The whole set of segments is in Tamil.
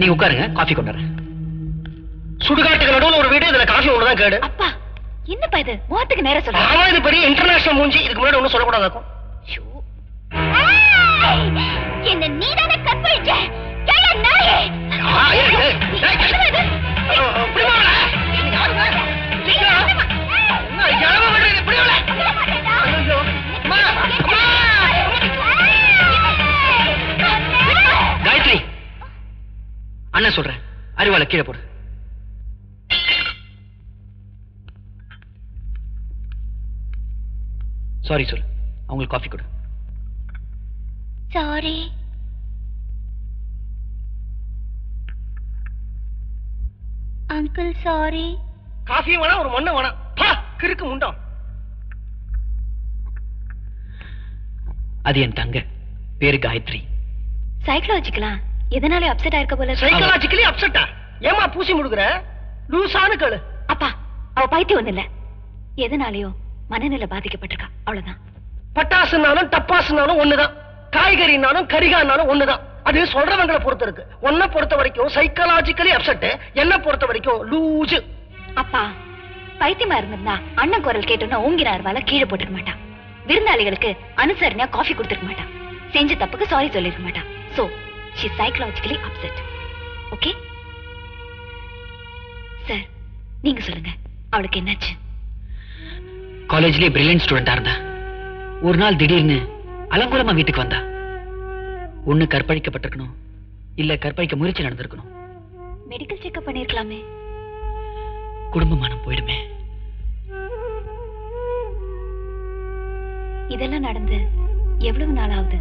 நீ உட்காருங்க காஃபி கொண்டு வரேன். கேடு? அப்பா என்னப்பா இது? முகத்துக்கு நேரம் சொல்ற ஆமா இது பெரிய இன்டர்நேஷனல் மூஞ்சி? இதுக்கு முன்னாடி ஒண்ணும் சொல்லக்கூடாதாக்கும் என்ன நீதானே கற்பழிச்ச கேள நாயே. காயத்ரி. அண்ணன் சொல்றேன். அறிவாளை கீழே போடு. சாரி சொல்லு. அவங்களுக்கு காஃபி கொடு. சாரி அங்கிள் சாரி காஃபி வேணாம் ஒரு மண்ணு வேணாம் கிறுக்கு முண்டம். அது என் தங்க பேரு காயத்ரி. சைக்கலாஜிக்கலா எதனால அப்செட் ஆயிருக்க போல. சைக்காலஜிக்கலி அப்செட்டா ஏமா பூசி முடுக்குற? லூசானு கேளு. அப்பா அவ பைத்தியம் ஒண்ணு இல்ல எதனாலயோ? மனநிலை பாதிக்கப்பட்டிருக்கா. அவ்வளவுதான். பட்டாசுனாலும் டப்பாசுனாலும் ஒண்ணுதான். காய்கறினாலும் கரிகானாலும் ஒண்ணுதான். அது சொல்றவங்களை பொறுத்து இருக்கு. உன்னை பொறுத்த வரைக்கும் சைக்காலஜிக்கலி அப்செட் என்ன பொறுத்த வரைக்கும் லூஜு அப்பா பைத்தியமா இருந்திருந்தா அண்ணன் குரல் கேட்டோன்னா ஓங்கிற அருவால கீழே போட்டிருக்க மாட்டான். விருந்தாளிகளுக்கு அனுசரணையா காஃபி கொடுத்திருக்க மாட்டான். செஞ்ச தப்புக்கு சாரி சொல்லிருக்க மாட்டான். So she psychologically upset okay sir நீங்க சொல்லுங்க. அவளுக்கு என்னாச்சு? காலேஜ்லயே பிரில்லியன்ட் ஸ்டூடெண்டா இருந்தா. ஒரு நாள் திடீர்னு அலங்கோலமா வீட்டுக்கு வந்தா. ஒண்ணு கற்பழிக்கப்பட்டிருக்கணும். இல்ல கற்பழிக்க முயற்சி நடந்திருக்கணும். Medical checkup பண்ணிருக்கலாமே. குடும்பமானம் போயிடுமே. இதெல்லாம் நடந்து எவ்வளவு நாள் ஆகுது?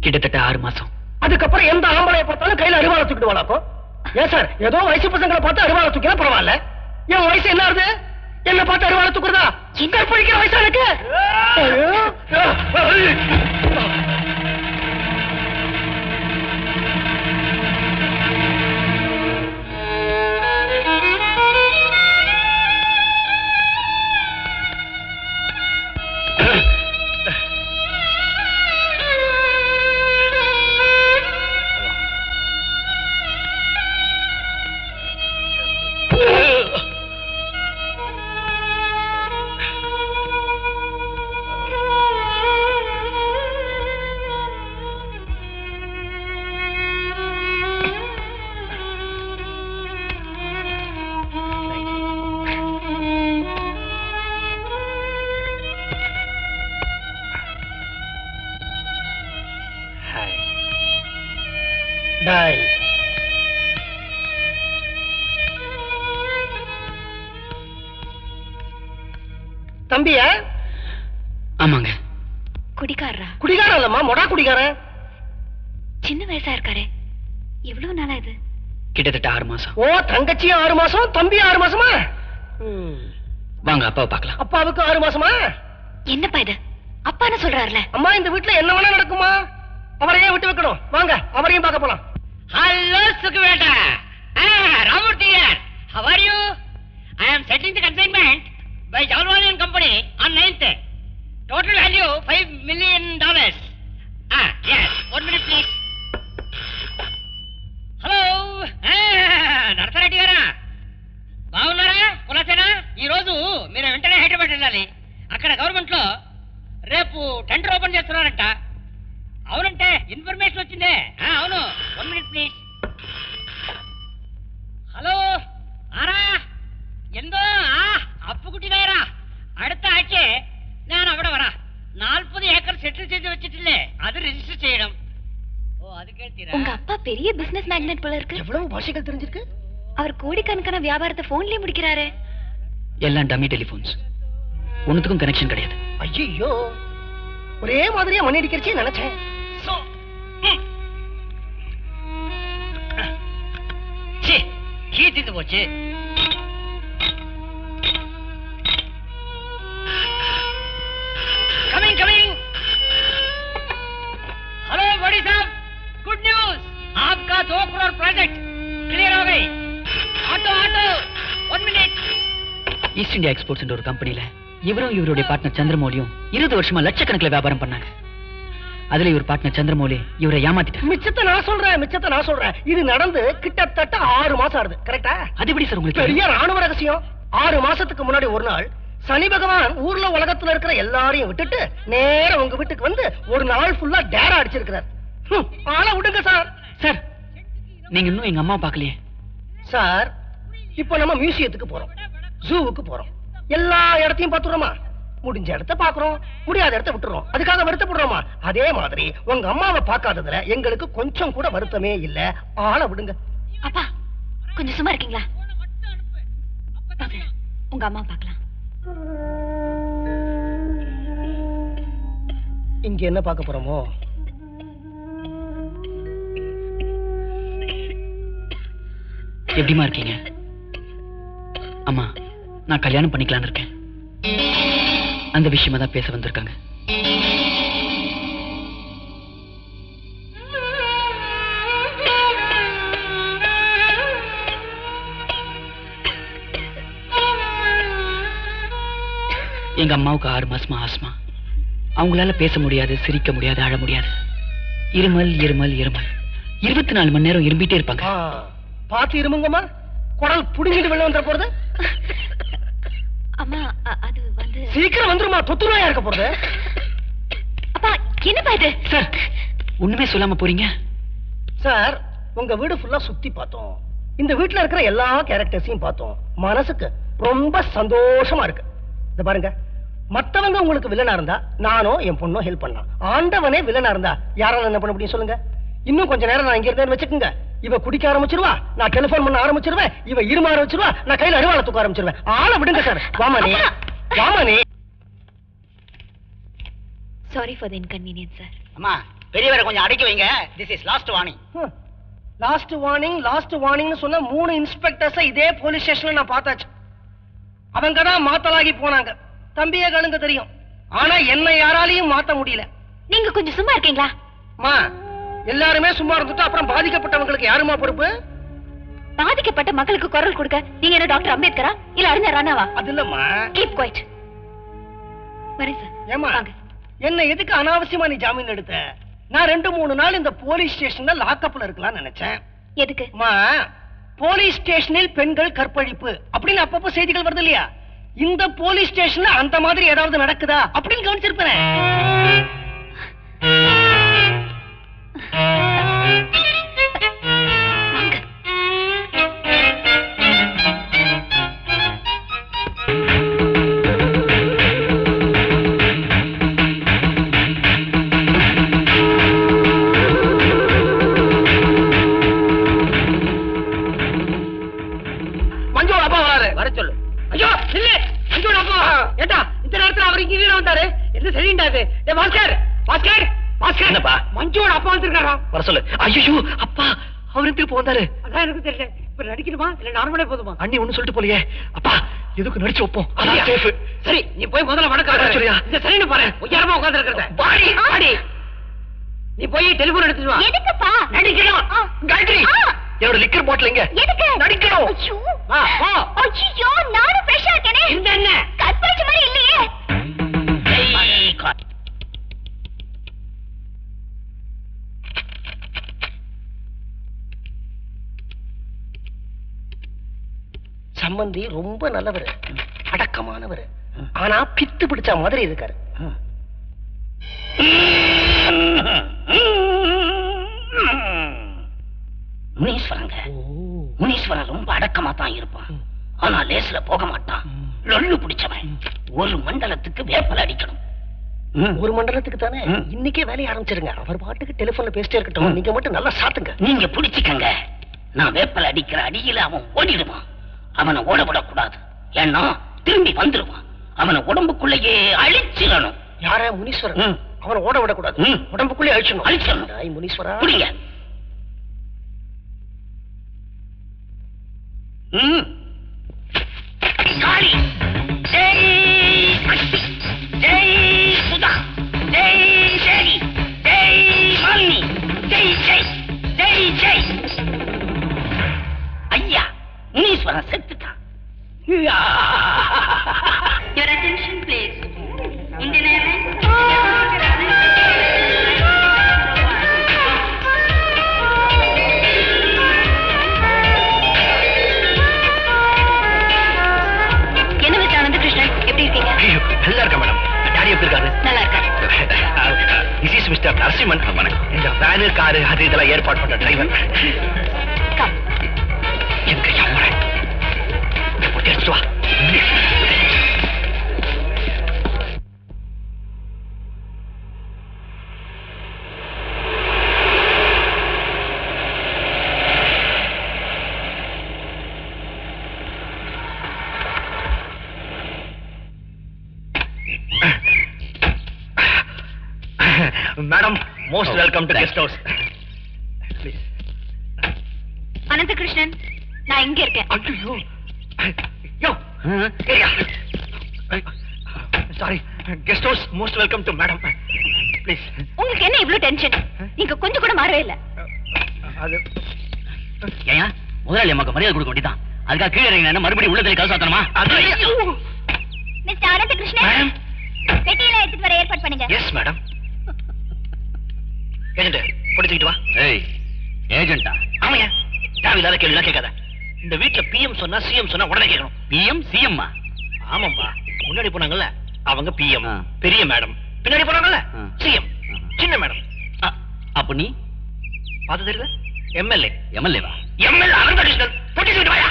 கிட்டத்தட்ட ஆறு மாசம். அதுக்கப்புறம் எந்த ஆம்பளைய பார்த்தாலும் கையில அருவாளை தூக்கிட்டு வாழாக்கோ ஏன் சார் ஏதோ வயசு பசங்களை பார்த்து அருவாளை தூக்கினா பரவாயில்ல. என் வயசு என்ன ஆகுது? என்ன பார்த்து அருவாளை தூக்குறதா கற்பழிக்கிற வயசா ஆமாங்க. குடிக்காரரா? குடிகாரன் இல்லம்மா மொடா குடிகாரன். சின்ன வயசா இருக்காரே. எவ்வளவு நாளா இது? கிட்டத்தட்ட ஆறு மாசம். ஓ தங்கச்சி ஆறு மாசம் தம்பி ஆறு மாசமா. வாங்க அப்பாவை பார்க்கலாம். அப்பாவுக்கு ஆறு மாசமா? என்னப்பா இது? அப்பான்னு சொல்றாருல. அம்மா இந்த வீட்டுல என்ன வேணா நடக்குமா? அவரையே விட்டு வைக்கணும். வாங்க அவரையும் பார்க்க போலாம். Ramurthy here. How are you? I am settling the consignment by Jalwani and Company on 9th. Total value five million dollars Ah, hello ah, Narasareddy గారా? బాగున్నారా? కులసేనా? ఈరోజు మీరు వెంటనే హైదరాబాద్ వెళ్ళాలి. అక్కడ గవర్నమెంట్లో రేపు టెండర్ ఓపెన్ చేస్తున్నారంట. అవునంటే ఇన్ఫర్మేషన్ వచ్చిందే. అవును. వన్ మినిట్ ప్లీజ్ హలో ఆరా? ఎందో? ఆ అప్పుకుటి గారా అడత ఆచే செட்டில் செய்து வச்சிட்டில்லே அது ரெஜிஸ்டர் செய்யணும். ஓ அது கேட்டீரா உங்க அப்பா பெரிய பிசினஸ் மேக்னெட் போல இருக்கு. எவ்வளவு பாஷைகள் தெரிஞ்சிருக்கு? அவர் கோடிக்கணக்கான வியாபாரத்தை போன்லயே முடிக்கிறாரே. எல்லாம் டம்மி டெலிபோன்ஸ் ஒண்ணுத்துக்கும் கனெக்ஷன் கிடையாது. ஐயோ ஒரே மாதிரியா மணி அடிக்கிறச்சே நினைச்சேன். So two crore project clear ஆகை auto. Auto one minute East India Exports ஒரு கம்பெனியில இவரும் இவருடைய பார்ட்னர் சந்திரமௌலியும் இருபது வருஷமா லட்சக்கணக்கில் வியாபாரம் பண்ணாங்க. அதுல இவர் பார்ட்னர் சந்திரமௌலி இவரை ஏமாத்திட்டார் மிச்சத்தை நான் சொல்றேன் மிச்சத்தை நான் சொல்றேன். இது நடந்து கிட்டத்தட்ட ஆறு மாசம் ஆகுது. கரெக்டா அது எப்படி சார் உங்களுக்கு பெரிய ராணுவ ரகசியம். ஆறு மாசத்துக்கு முன்னாடி ஒரு நாள் சனி பகவான் ஊர்ல உலகத்துல இருக்கிற எல்லாரையும் விட்டுட்டு நேரம் உங்க வீட்டுக்கு வந்து ஒரு நாள் ஃபுல்லா டேரா அடிச்சிருக்கிறார். ஆள விடுங்க சார் சார் நீங்க இன்னும் எங்க அம்மா பார்க்கலையே? சார் இப்போ நம்ம மியூசியத்துக்கு போறோம். ஜூவுக்கு போறோம். எல்லா இடத்தையும் பார்த்துடுறோமா? முடிஞ்ச இடத்த பாக்குறோம் முடியாத இடத்த விட்டுறோம். அதுக்காக வருத்தப்படுறோமா? அதே மாதிரி உங்க அம்மாவை பார்க்காததுல எங்களுக்கு கொஞ்சம் கூட வருத்தமே இல்ல. ஆளை விடுங்க. அப்பா கொஞ்சம் சும்மா இருக்கீங்களா? உங்க அம்மா பார்க்கலாம். இங்க என்ன பார்க்க போறோமோ? எப்படிமா இருக்கீங்க? அம்மா நான் கல்யாணம் பண்ணிக்கலாம்னு இருக்கேன். அந்த விஷயமா தான் பேச வந்திருக்காங்க. எங்க அம்மாவுக்கு ஆறு மாசமா ஆஸ்மா. அவங்களால பேச முடியாது சிரிக்க முடியாது அழ முடியாது. இருமல் இருமல் இருமல். இருபத்தி நாலு மணி நேரம் இரும்பிட்டே இருப்பாங்க. ஆ, பார்த்து இருமுங்கம்மா? குடல் புடிங்கிட்டு வெளில வந்துட போறது? அம்மா அது வந்து சீக்கிரம் வந்துருமா தொத்து நோயா இருக்க போறது. அப்பா என்னப்பா இது? சார். ஒண்ணுமே சொல்லாம போறீங்க? சார் உங்க வீடு ஃபுல்லா சுத்தி பார்த்தோம். இந்த வீட்ல இருக்கிற எல்லா கேரக்டர்ஸையும் பார்த்தோம். மனசுக்கு ரொம்ப சந்தோஷமா இருக்கு. இந்த பாருங்க. மத்தவங்க உங்களுக்கு வில்லனா இருந்தா நானும் என் பொண்ணும் ஹெல்ப் பண்ணலாம். ஆண்டவனே வில்லனா இருந்தா யாரால என்ன பண்ண முடியும் சொல்லுங்க? இன்னும் கொஞ்ச நேரம் நான் இங்க இருந்தேன்னு வச்சுக்கோங்க. இவ குடிக்க ஆரம்பிச்சிருவா நான் டெலிபோன் பண்ண ஆரம்பிச்சிருவேன் இவ இரும ஆரம்பிச்சிருவா நான் கையில அருவாளை தூக்க ஆரம்பிச்சிருவேன். ஆளை விடுங்க sir. Vamani. Vamani. Sorry for the inconvenience sir அம்மா பெரியவரை கொஞ்சம் அடக்கி வைங்க. This is last warning last warning last வார்னிங்னு சொன்ன மூணு இன்ஸ்பெக்டர்ஸ் இதே போலீஸ் ஸ்டேஷன்ல நான் பார்த்தாச்சு. அவங்க தான் மாத்தலாகி போனாங்க. தம்பியே கணுங்க தெரியும். ஆனா என்ன யாராலையும் மாத்த முடியல. நீங்க கொஞ்சம் சும்மா இருக்கீங்களா? மா எல்லாருமே சும்மா இருந்துட்டு அப்புறம் பாதிக்கப்பட்டவங்களுக்கு யாருமா பொறுப்பு? பாதிக்கப்பட்ட மக்களுக்கு குரல் கொடுக்க நீங்க என்ன டாக்டர் அம்பேத்கரா? இல்ல அறிஞர் ராணாவா அது இல்லம்மா. கீப் குவைட் ஏமா என்ன எதுக்கு அனாவசியமா நீ ஜாமீன் எடுத்த? நான் ரெண்டு மூணு நாள் இந்த போலீஸ் ஸ்டேஷன்ல லாக்அப்ல இருக்கலாம்னு நினைச்சேன். எதுக்கு? போலீஸ் ஸ்டேஷனில் பெண்கள் கற்பழிப்பு அப்படின்னு அப்பப்போ செய்திகள் வருது இல்லையா? இந்த போலீஸ் ஸ்டேஷன்ல அந்த மாதிரி ஏதாவது நடக்குதா அப்படின்னு கவனிச்சிருப்பேன். Mm-hmm. ஐயோ அப்பா அவர் எப்படி போந்தாரு அதான் எனக்கு தெரியல இப்ப நடிக்கணுமா? இல்ல நார்மலே போதுமா? அண்ணி ஒண்ணு சொல்லிட்டு போலியே அப்பா எதுக்கு நடிச்சு வைப்போம்? அப்படியா? அதான் சேஃப் சரி நீ போய் முதல்ல வணக்கம் சொல்லியா? இந்த சரின்னு பாரு. உயரமா உட்கார்ந்து இருக்கிறத. வாடி. நீ போய் டெலிபோன் எடுத்துட்டு வா. எதுக்குப்பா? நடிக்கணும் ரொம்ப நல்லவர். அடக்கமானவர். ஆனா பித்து பிடிச்ச மாதிரி இருக்காரு. முனீஸ்வரங்க. முனீஸ்வரன் ரொம்ப அடக்கமா தான் இருப்பான். ஆனா லேஸ்ல போக மாட்டான். லொல்லு பிடிச்சவன். ஒரு மண்டலத்துக்கு வேப்பல அடிக்கணும். ஒரு மண்டலத்துக்கு தானே. இன்னைக்கே வேலையை ஆரம்பிச்சிருங்க. அவர் பாட்டுக்கு டெலிபோன்ல பேசிட்டே இருக்கட்டும். நீங்க மட்டும் நல்லா சாத்துங்க. நீங்க பிடிச்சுக்கங்க. நான் வேப்பல அடிக்கிற அடியில அவன் ஓடிடுவான். அவனை ஓட விடக்கூடாது ஏன்னா திரும்பி வந்துடுவான் அவனை உடம்புக்குள்ளேயே அழிச்சிடணும். யார முனீஸ்வரன். அவனை ஓட விடக்கூடாது. உடம்புக்குள்ளே அழிச்சிடணும். டாய் முனீஸ்வரா. புடிங்க ம். Your attention, please. In the என்ன விஷயம் வந்து கிருஷ்ணன்? எப்படி இருக்கீங்க? ஐயோ நல்லா இருக்கா மேடம். டாடி எப்படி இருக்காரு? நல்லா இஸ் மிஸ்டர் நரசிம்மன். இந்த வேனு காரு அது இதெல்லாம் ஏற்பாடு பண்ண driver sorry guest house most welcome to madam please உங்களுக்கு என்ன இவ்ளோ டென்ஷன் நீங்க கொஞ்சம் கூட மாறவே இல்ல. அது ஏன் முதலாளி அம்மாக்கு மரியாதை கொடுக்க வேண்டியதான் அதுக்காக கீழே இறங்கினா மறுபடியும் உள்ளத்துல கதை சாத்தணுமா? மிஸ்டர் அனந்த கிருஷ்ணன் மேடம் பெட்டியில எடுத்துட்டு வர ஏற்பாடு பண்ணுங்க. எஸ் மேடம் ஏஜென்ட் பிடிச்சிக்கிட்டு வா. ஏய் ஏஜென்ட்டா ஆமையா தேவையில்லாத கேள்விலாம் கேட்காத. இந்த வீட்ல பிஎம் சொன்னா சிஎம் சொன்னா உடனே கேட்கணும். பிஎம் சிஎம்மா ஆமாம்பா. முன்னாடி போனாங்கல்ல. அவங்க பிஎம். பெரிய மேடம் பின்னாடி போனாங்கல்ல ஆ. சிஎம். சின்ன மேடம் அப்ப நீ? பார்த்து தெரியல எம்எல்ஏ எம்எல்ஏவா எம்எல்ஏ அனந்த கிருஷ்ணன் பிடிச்சிக்கிட்டு வாயா.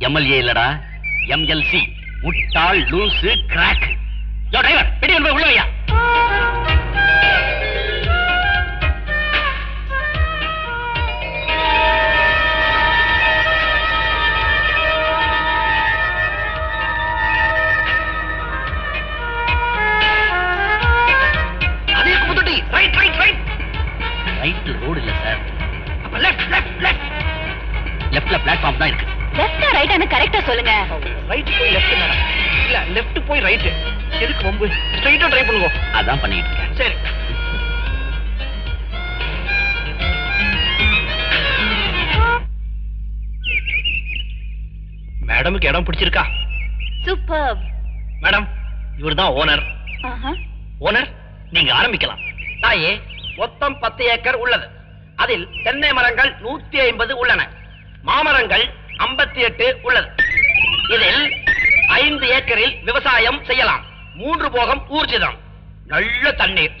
எம்எல்ஏ இல்லடா. எம்எல்சி முட்டாள் லூசு கிராக் யோ டிரைவர் பெட்டி போய் உள்ள வையா. லெஃப்ட்ல பிளாட்ஃபார்ம் தான் இருக்கு. லெஃப்டா ரைட்டானு கரெக்டா சொல்லுங்க. ரைட் போய் லெஃப்ட் மேடம் இல்ல லெஃப்ட் போய் ரைட் எதுக்கு வம்பு? ஸ்ட்ரைட்டா ட்ரை பண்ணுங்க. அதான் பண்ணிட்டு இருக்கேன். சரி. மேடமுக்கு இடம் பிடிச்சிருக்கா? சூப்பர் மேடம் இவர்தான் ஓனர் ஆஹா. ஓனர் நீங்க ஆரம்பிக்கலாம். தாயே மொத்தம் பத்து ஏக்கர் உள்ளது. அதில் தென்னை மரங்கள் நூத்தி ஐம்பது உள்ளன. மாமரங்கள் ஐம்பத்தி எட்டு உள்ளது. இதில் ஐந்து ஏக்கரில் விவசாயம் செய்யலாம். மூன்று போகம் ஊர்ஜிதம். நல்ல தண்ணீர்.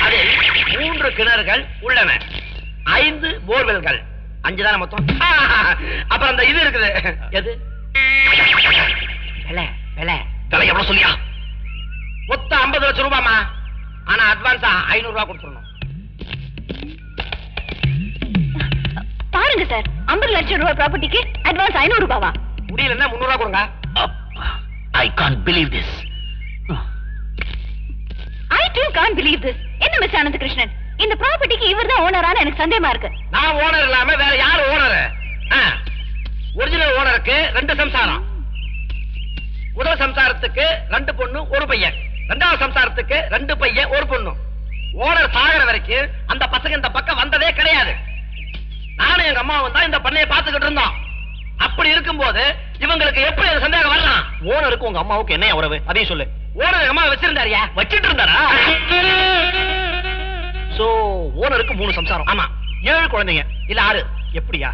அதில் மூன்று கிணறுகள் உள்ளன. ஐந்து போர்வெல்கள். அஞ்சு தானே மொத்தம்? அப்புறம் அந்த இது இருக்குது. எது? விலை விலை. விலை எவ்வளவு சொல்லியா? மொத்தம் ஐம்பது லட்சம் ரூபாமா ஆனா அட்வான்ஸா ஐநூறு ரூபா கொடுத்துடணும். பாருங்க சார். 50 லட்சம் ரூபாய் ப்ராப்பர்ட்டிக்கு அட்வான்ஸ் ஐநூறு ரூபாவா? முடியலன்னா முந்நூறு ரூபாய் கொடுங்க. I can't believe this I do can believe this என்ன மிஸ் ஆனந்த கிருஷ்ணன் இந்த ப்ராப்பர்ட்டிக்கு இவர் தான் ஓனரான எனக்கு சந்தேகமா இருக்கு. நான் ஓனர் இல்லாம வேற யாரு ஓனர் ஒரிஜினல் ஓனருக்கு ரெண்டு சம்சாரம். முதல் சம்சாரத்துக்கு ரெண்டு பொண்ணு ஒரு பையன். ரெண்டாவது சம்சாரத்துக்கு ரெண்டு பையன் ஒரு பொண்ணு. ஓனர் சாகர வரைக்கும் அந்த பசங்க இந்த பக்கம் வந்ததே கிடையாது. நானும் எங்க அம்மாவும் தான் இந்த பண்ணையை பார்த்துக்கிட்டு இருந்தோம். அப்படி இருக்கும்போது இவங்களுக்கு எப்படி அந்த சந்தேகம் வரலாம்? ஓனருக்கு உங்க அம்மாவுக்கு என்ன உறவு? அதையும் சொல்லு. ஓனர் அம்மா வச்சிருந்தாரியா? வச்சிட்டு இருந்தாரா? சோ ஓனருக்கு மூணு சம்சாரம். ஆமா. ஏழு குழந்தைங்க. இல்ல ஆறு. எப்படியா?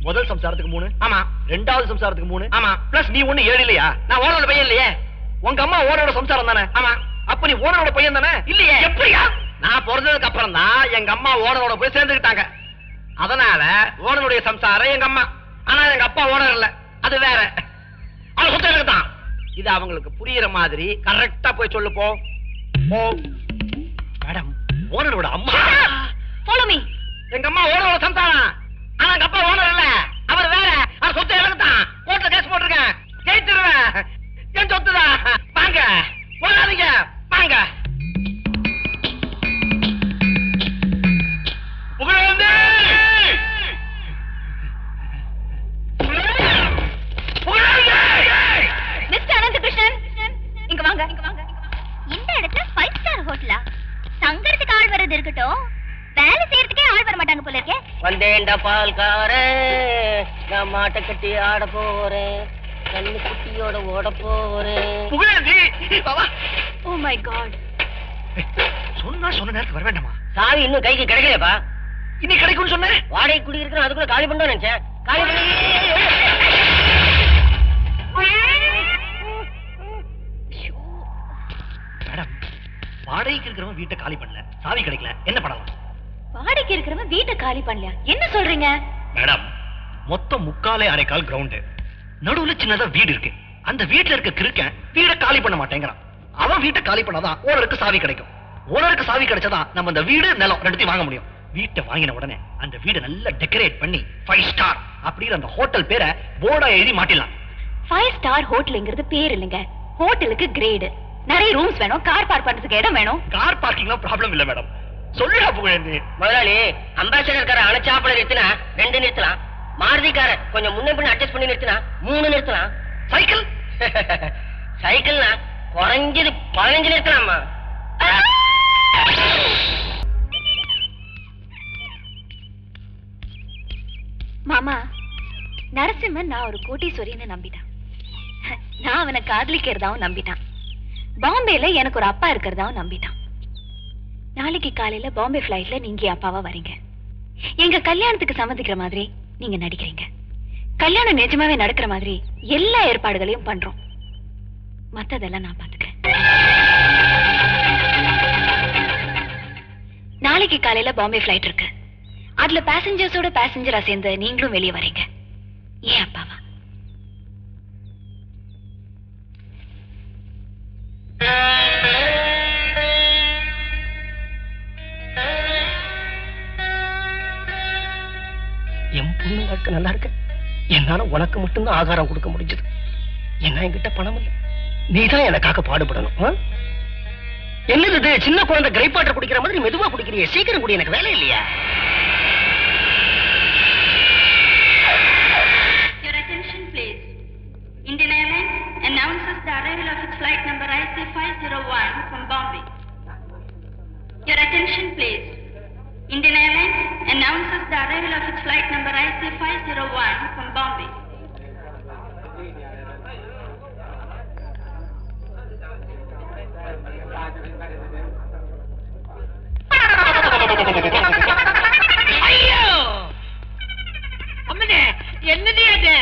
முதல் சம்சாரத்துக்கு மூணு. ஆமா. ரெண்டாவது சம்சாரத்துக்கு மூணு. ஆமா. பிளஸ் நீ ஒண்ணு ஏழு இல்லையா? நான் ஓனரோட பையன் இல்லையே. உங்க அம்மா ஓனரோட சம்சாரம் தானே? ஆமா. அப்ப நீ ஓனரோட பையன் தானே? இல்லையே. எப்படியா? நான் பிறந்ததுக்கு அப்புறம் தான் எங்க அம்மா ஓனரோட போய் சேர்ந்துக்கிட்டாங்க. அதனால ஓனருடைய சம்சாரம் எங்க அம்மா. ஆனா எங்க அப்பா ஓனர் இல்ல அது வேற. அது சுத்தம் எனக்கு தான். இது அவங்களுக்கு புரியுற மாதிரி கரெக்டா போய் சொல்லு போ மேடம் ஓனரோட அம்மா. ஃபாலோ மீ எங்க அம்மா ஓனரோட சந்தானம் ஆனா எங்க அப்பா ஓனர் இல்ல அவர் வேற. அவர் சொத்து எனக்கு தான். கோர்ட்ல கேஸ் போட்டிருக்கேன். ஜெயிச்சிருவேன். என் சொத்து தான் வாங்க. போகாதீங்க வாங்க. மாட்டை கட்டி ஆட போறேன் கண்ணு குட்டியோட ஓட போறேன். Oh my god. சொன்னா சொன்ன நேரத்துக்கு வர வேண்டாமா? சாவி இன்னும் கைக்கு கிடைக்கலையப்பா. இன்னைக்கு கிடைக்கும்னு சொன்னேன் வாடகை குடியிருக்கிறோம் அதுக்குள்ள காலி பண்ணோம் நினைச்சேன். காலி பண்ணி மேடம் வாடகைக்கு இருக்கிறவன் வீட்டை காலி பண்ணல. சாவி கிடைக்கல. என்ன பண்ணலாம்? வாடகைக்கு இருக்கிறவன் வீட்டை காலி பண்ணலையா? என்ன சொல்றீங்க? மேடம் மொத்தம் முக்காலே அரைக்கால் கிரவுண்டு நடுவுல சின்னதா வீடு இருக்கு. அந்த வீட்டுல இருக்க கிறுக்கன் வீடை காலி பண்ண மாட்டேங்கிறான். அவன் வீட்டை காலி பண்ணாதான் ஓனருக்கு சாவி கிடைக்கும். ஓனருக்கு சாவி கிடைச்சாதான் நம்ம அந்த வீடு நிலம் ரெண்டுத்தையும் வாங்க முடியும். வீட்டை வாங்கின உடனே அந்த வீடை நல்லா டெக்கரேட் பண்ணி ஃபைவ் ஸ்டார் அப்படிங்கிற அந்த ஹோட்டல் பேரை போர்டா எழுதி மாட்டிடலாம். ஃபைவ் ஸ்டார் ஹோட்டலுங்கிறது பேர் இல்லைங்க. ஹோட்டலுக்கு கிரேடு நிறைய ரூம்ஸ் வேணும். கார் பார்க் பண்றதுக்கு இடம் வேணும். கார் பார்க்கிங்லாம் ப்ராப்ளம் இல்ல மேடம் சொல்லுடா புகழேந்தி. முதலாளி அம்பாசடர் கார அணைச்சாப்புல நிறுத்தினா ரெண்டு நிறுத்தலாம். மாருதிக்கார கொஞ்சம் முன்ன பின்ன அட்ஜஸ்ட் பண்ணி நிறுத்தினா மூணு நிறுத்தலாம் சைக்கிள் சைக்கிள்னா குறைஞ்சது பதினஞ்சு நிறுத்தலாமா மாமா நரசிம்மன் நான் ஒரு கோட்டீஸ்வரின்னு நம்பிட்டான். நான் அவனை காதலிக்கிறதாவும் நம்பிட்டான். பாம்பேல எனக்கு ஒரு அப்பா இருக்கிறதாவும் நம்பிட்டான். நாளைக்கு காலையில பாம்பே பிளைட்ல நீங்க அப்பாவா வரீங்க. எங்க கல்யாணத்துக்கு சம்மதிக்கிற மாதிரி நீங்க நடிக்கிறீங்க. கல்யாணம் நிஜமாவே நடக்கிற மாதிரி எல்லா ஏற்பாடுகளையும் பண்றோம். மத்ததெல்லாம் நான் பாத்துக்கிறேன். நாளைக்கு காலையில பாம்பே பிளைட் இருக்கு. அதுல பேசஞ்சர்ஸோட பேசஞ்சரா சேர்ந்து நீங்களும் வெளியே வரீங்க ஏன் அப்பாவா? பொண்ணு நல்லா இருக்க என்னால உனக்கு மட்டும்தான் ஆகாரம் கொடுக்க முடிஞ்சது. என்ன என்கிட்ட பணம் இல்லை. நீதான் எனக்காக பாடுபடணும் என்னது இது? சின்ன குழந்தை கிரைப் வாட்டர் குடிக்கிற மாதிரி மெதுவா குடிக்கிறியே. சீக்கிரம் குடி எனக்கு வேலை இல்லையா. Your attention please. Indian Airlines announces the arrival of its flight number IC501 from Bombay. Your attention please. Indian Airlines announces the arrival of its flight number IC501 from Bombay. ஐயோ அம்மனே என்னது அது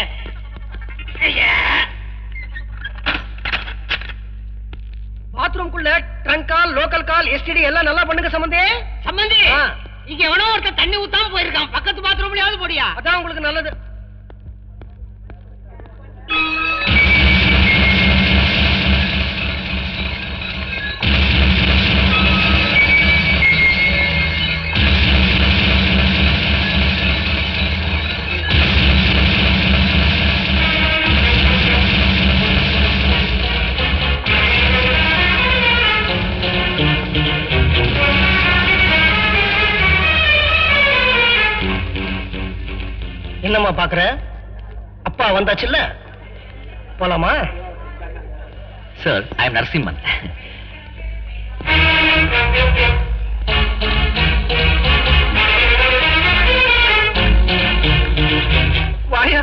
ஐயா பாத்ரூம்குள்ள trunk call local call STD எல்லாம் நல்லா பண்ணுங்க சம்பந்தே சம்பந்தி. இங்க எவனோ ஒருத்தர் தண்ணி ஊத்தாம போயிருக்கான். பக்கத்து பாத்ரூம்லயாவது போடியா? அதான் உங்களுக்கு நல்லது. பாக்குற அப்பா வந்தாச்சுல்ல? போலாமா? சார் ஐ எம் நரசிம்மன் வாயா